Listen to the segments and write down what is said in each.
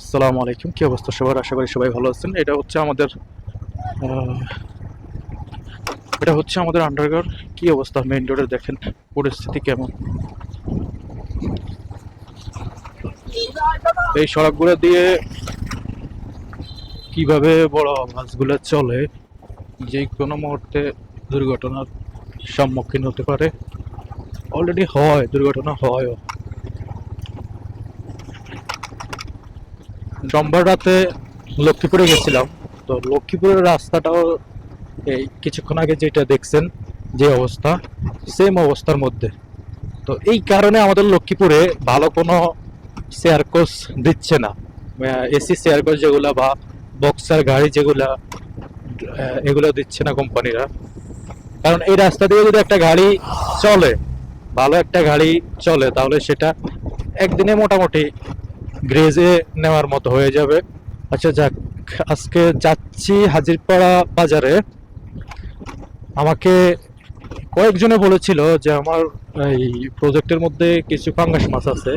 আসসালামু আলাইকুম। কি অবস্থা সবার? আশা করি সবাই ভালো আছেন। এটা হচ্ছে আমাদের এটা হচ্ছে আমাদের আন্ডারগ্রাউন্ড কি অবস্থা? মেইন রোডে দেখেন, পরিস্থিতি কেমন? এই সড়কগুলো দিয়ে কীভাবে বড় বাসগুলো চলে, যে কোনো মুহূর্তে দুর্ঘটনার সম্মুখীন হতে পারে। অলরেডি হয়, দুর্ঘটনা হয় সোমবার রাতে লক্ষ্মীপুরে গেছিলাম। তো লক্ষ্মীপুরের রাস্তাটাও এই কিছুক্ষণ আগে যেটা দেখছেন, যে অবস্থা সেম অবস্থার মধ্যে। তো এই কারণে আমাদের লক্ষ্মীপুরে ভালো কোনো শেয়ার কোর্স দিচ্ছে না। এসি শেয়ার কোর্স যেগুলা বা বক্সার গাড়ি যেগুলা এগুলো দিচ্ছে না কোম্পানিরা। কারণ এই রাস্তা দিয়ে যদি একটা গাড়ি চলে, ভালো একটা গাড়ি চলে, তাহলে সেটা একদিনে মোটামুটি গ্রেজে নেওয়ার মতো হয়ে যাবে। আচ্ছা যাক, আজকে যাচ্ছি হাজিরপাড়া বাজারে। আমাকে কয়েকজনে বলেছিল যে আমার এই প্রজেক্টের মধ্যে কিছু পাঙ্গাস মাছ আছে।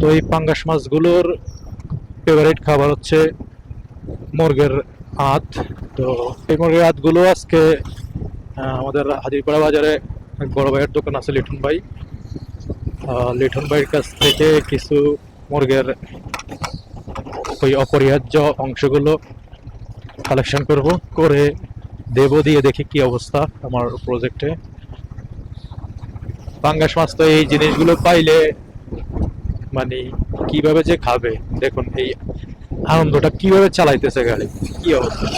তো এই পাঙ্গাস মাছগুলোর ফেভারিট খাবার হচ্ছে মুরগের আঁত। তো এই মুরগের আঁতগুলো আজকে আমাদের হাজিরপাড়া বাজারে বড় ভাইয়ের দোকান আছে লিটন ভাই। লিটন ভাইয়ের কাছ থেকে কিছু মুরগের ওই অপরিহার্য অংশগুলো কালেকশন করব, করে দেব, দিয়ে দেখি কি অবস্থা আমার প্রজেক্টে পাঙ্গাস মাছ তো এই জিনিসগুলো পাইলে মানে কীভাবে যে খাবে? দেখুন এই আনন্দটা কীভাবে চালাইতেছে গাড়ি, কি অবস্থা।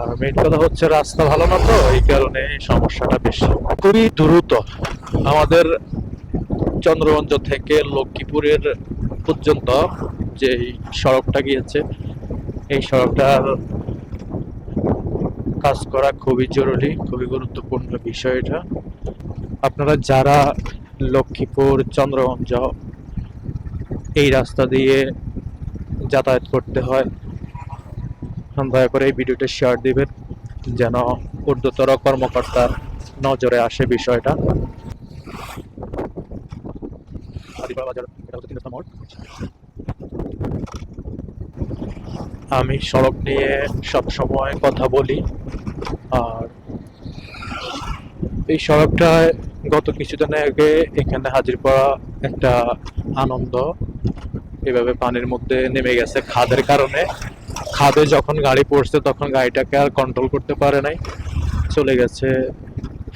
আর মেন কথা হচ্ছে রাস্তা ভালো না তো, এই কারণে সমস্যাটা বেশি। খুবই দ্রুত আমাদের চন্দ্রগঞ্জ থেকে লক্ষ্মীপুরের পর্যন্ত যে সড়কটা গিয়েছে, এই সড়কটার কাজ করা খুবই জরুরি, খুবই গুরুত্বপূর্ণ বিষয় এটা। আপনারা যারা লক্ষ্মীপুর, চন্দ্রগঞ্জ এই রাস্তা দিয়ে যাতায়াত করতে হয়, দয়া করে এই ভিডিওটা শেয়ার দিবেন, যেন ঊর্ধ্বতর কর্মকর্তার নজরে আসে বিষয়টা। আদিপাড়া বাজার এটা হচ্ছে তিন রাস্তা মোড় আমি সড়ক নিয়ে সব সময় কথা বলি আর এই সড়কটায় গত কিছুদিন আগে এখানে হাজির করা একটা আনন্দ। এভাবে পানির মধ্যে নেমে গেছে খাদের কারণে। খাদে যখন গাড়ি পড়ছে তখন গাড়িটাকে আর কন্ট্রোল করতে পারে নাই। চলে গেছে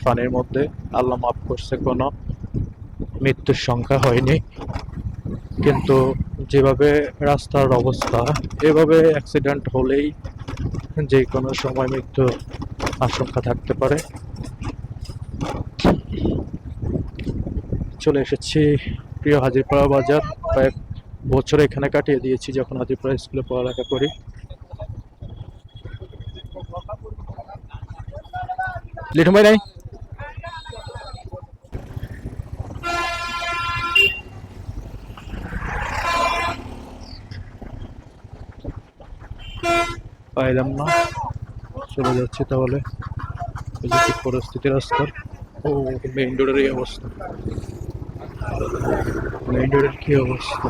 পানির মধ্যে। আল্লাহ মাফ করছে কোনো। মৃত্যুর সংখ্যা হয়নি। কিন্তু যেভাবে রাস্তার অবস্থা, এভাবে অ্যাক্সিডেন্ট হলেই যে কোনো সময় মৃত্যুর আশঙ্কা থাকতে পারে। চলে এসেছি প্রিয় হাজিরপাড়া বাজার। কয়েক বছর এখানে কাটিয়ে দিয়েছি যখন হাজিরপাড়া স্কুলে পড়ালেখা করি। লিটু ভাই নাই? পাইলাম না। চলে যাচ্ছি তাহলে। পরিস্থিতি রাস্তার ও মেইন রোডের এই অবস্থা। মেইন রোডের কি অবস্থা?